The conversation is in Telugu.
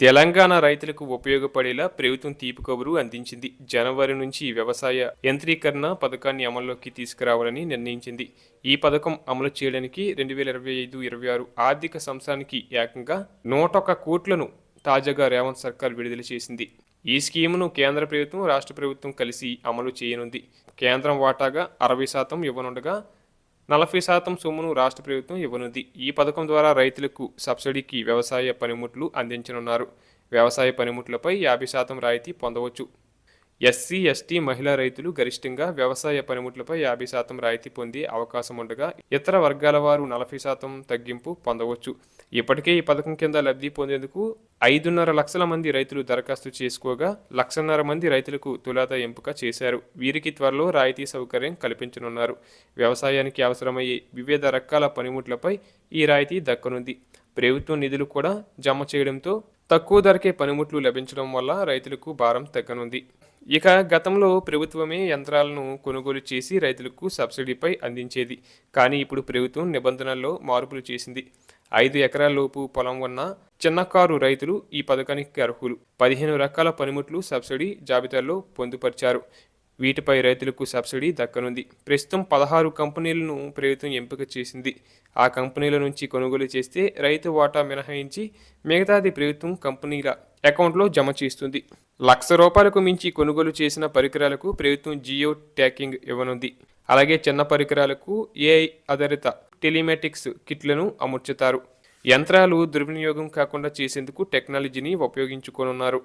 తెలంగాణ రైతులకు ఉపయోగపడేలా ప్రభుత్వం తీపి కబురు అందించింది. జనవరి నుంచి వ్యవసాయ యంత్రీకరణ పథకాన్ని అమల్లోకి తీసుకురావాలని నిర్ణయించింది. ఈ పథకం అమలు చేయడానికి రెండు వేల ఇరవై ఐదు ఇరవై ఆరు ఆర్థిక సంవత్సరానికి ఏకంగా నూట ఒక్క కోట్లను తాజాగా రేవంత్ సర్కార్ విడుదల చేసింది. ఈ స్కీమును కేంద్ర ప్రభుత్వం రాష్ట్ర ప్రభుత్వం కలిసి అమలు చేయనుంది. కేంద్రం వాటాగా అరవై శాతం ఇవ్వనుండగా నలభై శాతం సొమ్మును రాష్ట్ర ప్రభుత్వం ఇవ్వనుంది. ఈ పథకం ద్వారా రైతులకు సబ్సిడీకి వ్యవసాయ పనిముట్లు అందించనున్నారు. వ్యవసాయ పనిముట్లపై యాభై శాతం రాయితీ పొందవచ్చు. ఎస్సీ ఎస్టీ మహిళా రైతులు గరిష్టంగా వ్యవసాయ పనిముట్లపై యాభై శాతం రాయితీ పొందే అవకాశం ఉండగా ఇతర వర్గాల వారు నలభై శాతం తగ్గింపు పొందవచ్చు. ఇప్పటికే ఈ పథకం కింద లబ్ధి పొందేందుకు ఐదున్నర లక్షల మంది రైతులు దరఖాస్తు చేసుకోగా లక్షన్నర మంది రైతులకు తులాత ఎంపిక చేశారు. వీరికి త్వరలో రాయితీ సౌకర్యం కల్పించనున్నారు. వ్యవసాయానికి అవసరమయ్యే వివిధ రకాల పనిముట్లపై ఈ రాయితీ దక్కనుంది. ప్రభుత్వం నిధులు కూడా జమ చేయడంతో తక్కువ ధరకే పనిముట్లు లభించడం వల్ల రైతులకు భారం తగ్గనుంది. ఇక గతంలో ప్రభుత్వమే యంత్రాలను కొనుగోలు చేసి రైతులకు సబ్సిడీపై అందించేది. కానీ ఇప్పుడు ప్రభుత్వం నిబంధనల్లో మార్పులు చేసింది. ఐదు ఎకరాల లోపు పొలం ఉన్న చిన్నకారు రైతులు ఈ పథకానికి అర్హులు. పదిహేను రకాల పనిముట్లు సబ్సిడీ జాబితాలో పొందుపరిచారు. వీటిపై రైతులకు సబ్సిడీ దక్కనుంది. ప్రస్తుతం పదహారు కంపెనీలను ప్రభుత్వం ఎంపిక చేసింది. ఆ కంపెనీల నుంచి కొనుగోలు చేస్తే రైతు వాటా మినహాయించి మిగతాది ప్రభుత్వం కంపెనీల అకౌంట్లో జమ చేస్తుంది. లక్ష రూపాయలకు మించి కొనుగోలు చేసిన పరికరాలకు ప్రభుత్వం జియో ట్యాకింగ్ ఇవ్వనుంది. అలాగే చిన్న పరికరాలకు ఏఐ ఆధారిత టెలిమెటిక్స్ కిట్లను అమర్చుతారు. యంత్రాలు దుర్వినియోగం కాకుండా చేసేందుకు టెక్నాలజీని ఉపయోగించుకోనున్నారు.